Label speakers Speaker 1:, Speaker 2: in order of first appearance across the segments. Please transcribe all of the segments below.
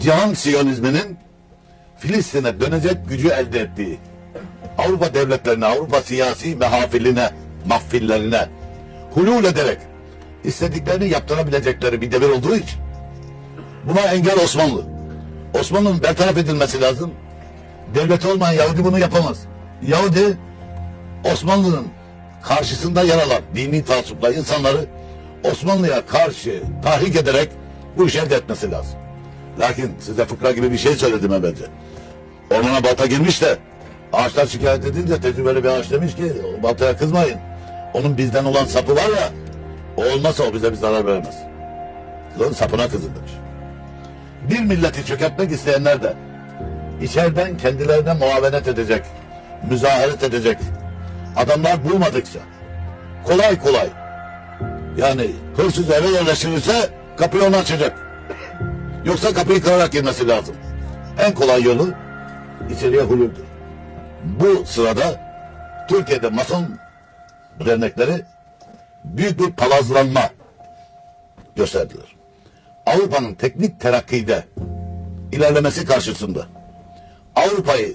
Speaker 1: cihan siyonizminin Filistin'e dönecek gücü elde ettiği Avrupa devletlerine, Avrupa siyasi mehafiline, mahfillerine hulul ederek istediklerini yaptırabilecekleri bir devir olduğu için buna engel Osmanlı. Osmanlı'nın bertaraf edilmesi lazım. Devlet olmayan Yahudi bunu yapamaz. Yahudi Osmanlı'nın karşısında yer alan dini taassupla insanları Osmanlı'ya karşı tahrik ederek bu işi elde etmesi lazım. Lakin size fıkra gibi bir şey söyledim evvelce. Ormana balta girmiş de ağaçlar şikayet edince tecrübeli bir ağaç demiş ki "O baltaya kızmayın. Onun bizden olan sapı var ya o olmazsa o bize bir zarar veremez. Onun sapına kızın demiş. Bir milleti çökertmek isteyenler de içeriden kendilerine muavenet edecek, müzaharet edecek adamlar bulmadıkça kolay kolay yani hırsız eve yerleştirirse kapıyı onu açacak. Yoksa kapıyı kırarak girmesi lazım. En kolay yolu içeriye hululdür. Bu sırada Türkiye'de mason dernekleri büyük bir palazlanma gösterdiler. Avrupa'nın teknik terakkide ilerlemesi karşısında Avrupa'yı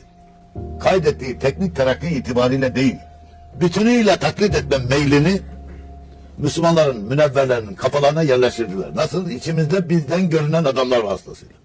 Speaker 1: kaydettiği teknik terakki itibariyle değil, bütünüyle taklit etme meylini Müslümanların, münevverlerinin kafalarına yerleştirdiler. Nasıl? İçimizde bizden görünen adamlar vasıtasıyla.